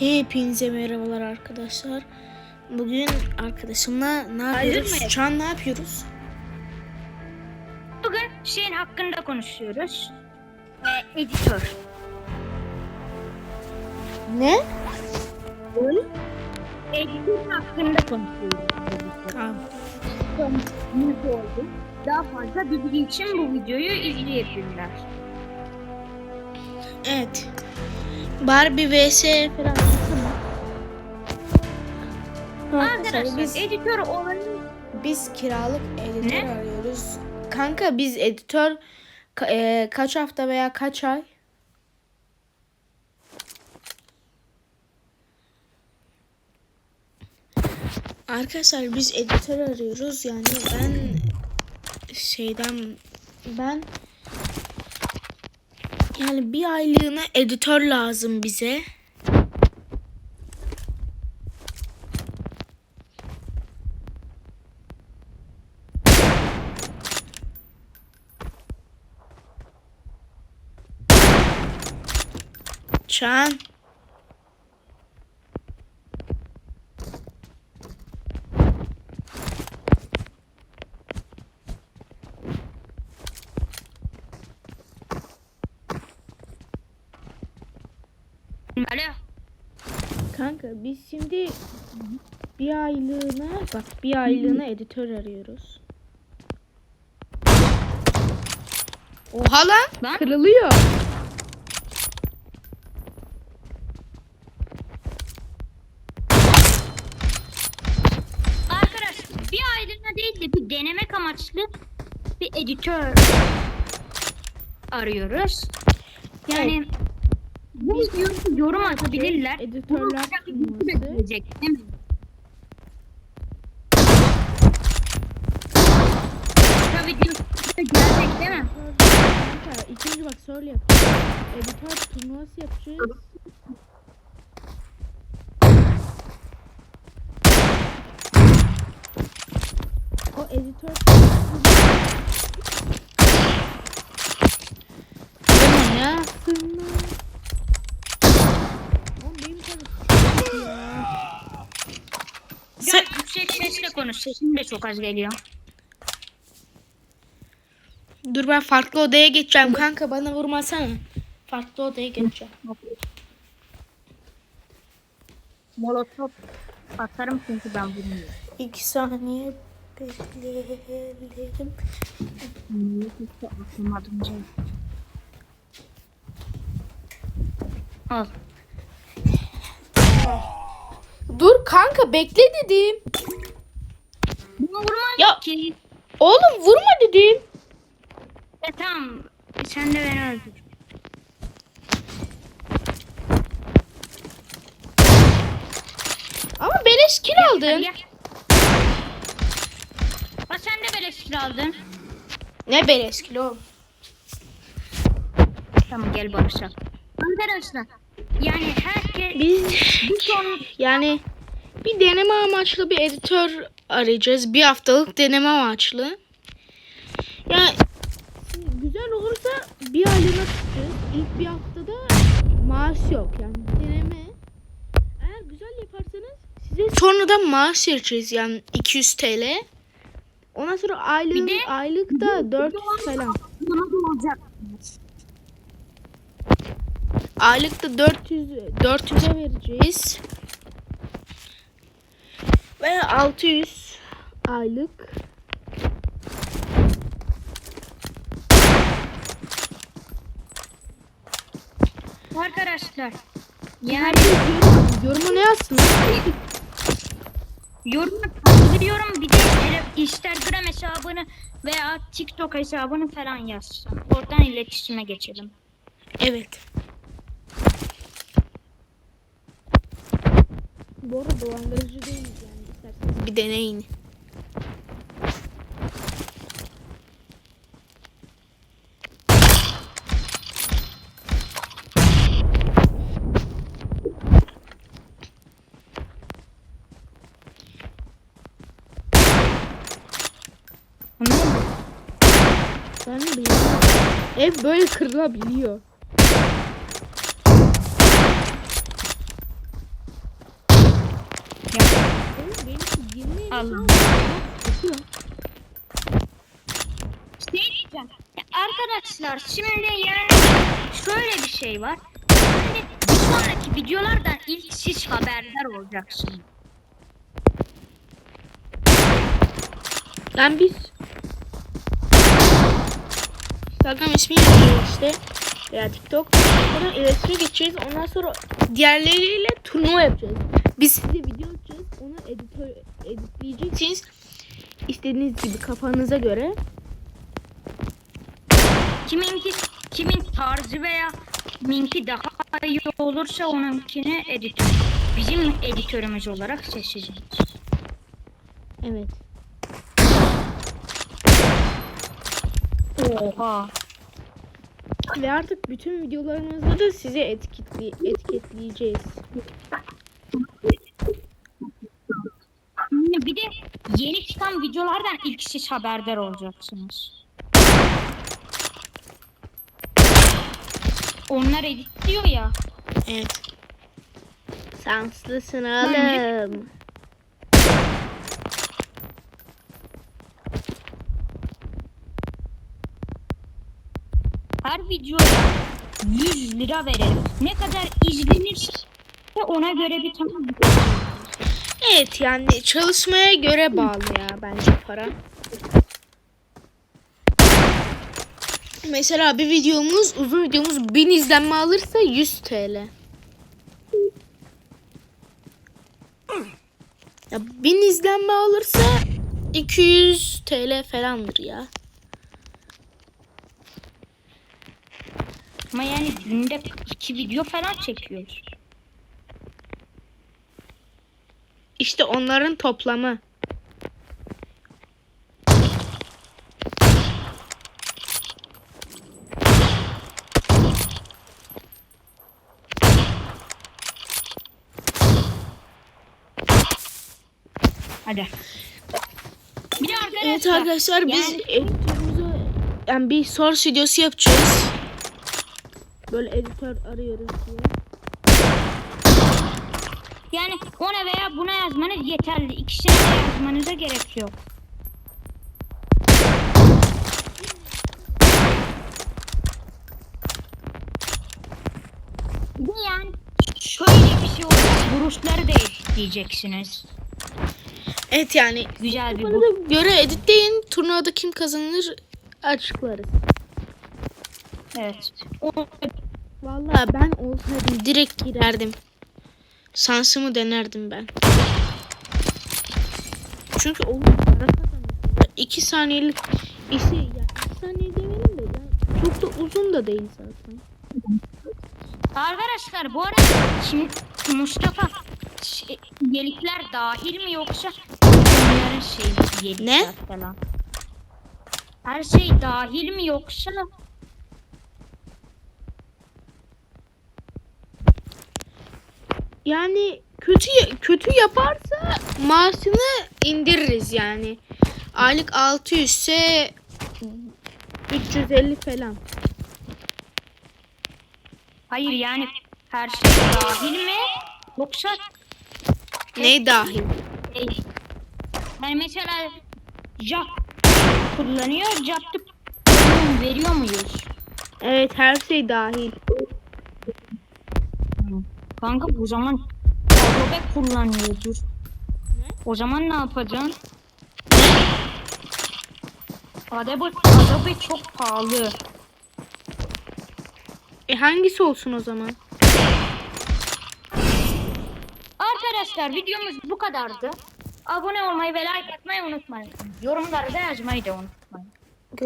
Hepinize merhabalar arkadaşlar. Bugün arkadaşımla ne yapıyoruz? Şu an ne yapıyoruz? Bugün şeyin hakkında konuşuyoruz. Ee, editör. Ne? Editör hakkında konuşuyoruz. Tamam. Nasıl oldu? Daha fazla bilgi için bu videoyu izleyebilirler. Evet. Barbie vs falan. Arkadaşlar biz, editör olanı biz kiralık editör Ne? arıyoruz. Kanka biz editör ka- e, kaç hafta veya kaç ay? Arkadaşlar biz editör arıyoruz. Yani ben şeyden ben yani bir aylığına editör lazım bize. Çan. Alo. Kanka biz şimdi bir aylığına bak bir aylığına editör arıyoruz. Oha lan Lan. kırılıyor. Arkadaşlar bir de bir denemek amaçlı bir editör arıyoruz. Yani bu videoyu yorum atabilirler. Editörler bir turnuvası. bekleyecek, değil mi? Gelecek değil mi? İkinci bak söyle yapacağız. Editör turnuvası yapacağız. Editör ne ya? Oğlum benim tabii. Sen... Yüksek sesle konuş. Sesin de çok az geliyor. Dur ben farklı odaya geçeceğim kanka bana vurmasana. Farklı odaya geçeceğim. Molotof atarım çünkü ben bunu İki saniye bekleyelim. Hiç atamadım canım. Al. Dur kanka bekle dedim. Bunu vurma Ya- ki. Oğlum vurma dedim. E tamam. Sen de beni öldür. Ama beleş kill Hadi aldın. gel. Ha sen aldın. Ne beleş oğlum? Tamam gel barışalım. Arkadaşlar yani herkes Biz bir yani bir deneme amaçlı bir editör arayacağız. Bir haftalık deneme amaçlı. Yani güzel olursa bir aylığına tutacağız. İlk bir haftada maaş yok yani deneme. Eğer güzel yaparsanız size sonradan maaş vereceğiz yani 200 TL. Ondan sonra aylık, Bir de- aylık da 400 falan. bunu da olacak. Aylıkta 400 400'e vereceğiz. Ve 600 aylık. Arkadaşlar yani Yoruma ne yazsın? yorum kaldırıyorum bir de Instagram hesabını veya TikTok hesabını falan yazsın. Oradan iletişime geçelim. Evet. Bu arada dolandırıcı değiliz yani isterseniz bir deneyin. böyle kırılabiliyor. Allah. Şey diyeceğim. Arkadaşlar şimdi yani şöyle bir şey var. Şimdi bir sonraki videolardan ilk siz haberdar olacaksınız. Lan biz Instagram ismi işte veya TikTok. Sonra iletişime geçeceğiz. Ondan sonra diğerleriyle turnuva yapacağız. Biz size video atacağız. Onu editör editleyeceksiniz. İstediğiniz gibi kafanıza göre. Kiminki kimin tarzı veya kiminki daha iyi olursa onunkini editör. Bizim editörümüz olarak seçeceğiz. Evet. Oha. Ve artık bütün videolarımızda da size etiketli, etiketleyeceğiz. Bir de yeni çıkan videolardan ilk siz haberdar olacaksınız. Onlar editliyor ya. Evet. Şanslısın oğlum. Her videoya 100 lira verelim. Ne kadar izlenirse ona göre bir tamam. Evet yani çalışmaya göre bağlı ya bence para. Mesela bir videomuz, uzun videomuz 1000 izlenme alırsa 100 TL. Ya 1000 izlenme alırsa 200 TL falandır ya. Ama yani günde iki video falan çekiyoruz. İşte onların toplamı. Hadi. Bir de arkadaşlar. Evet arkadaşlar biz yani- editörümüze yani bir source videosu yapacağız. Böyle editör arıyoruz diye. Yani ona veya buna yazmanız yeterli. İkisine de yazmanıza gerek yok. Yani şöyle bir şey olacak. Vuruşları değiştireceksiniz. Evet yani Güzel bir bu. da göre editleyin. Turnuvada kim kazanır açıklarız. Evet. O- Vallahi ben olsaydım direkt girerdim. Sansımı denerdim ben. Çünkü oğlum para kazanıyorsun. Ya iki saniyelik işi ya iki saniye demeyelim de ya çok da uzun da değil zaten. Arkadaşlar bu arada şimdi Mustafa şey, yelikler dahil mi yoksa onların şey yelikler Ne? falan. Her şey dahil mi yoksa Yani kötü kötü yaparsa maaşını indiririz yani. Aylık 600 ise 350 falan. hayır yani her şey dahil mi yoksa Ne dahil? şey, yani mesela Jack kullanıyor Jack'ı veriyor muyuz? Evet her şey dahil. Kanka bu zaman Adobe kullanıyordur. O zaman ne yapacaksın? Adobe, Adobe çok pahalı. E hangisi olsun o zaman? Arkadaşlar videomuz bu kadardı. Abone olmayı ve like atmayı unutmayın. Yorumlarda yazmayı da unutmayın.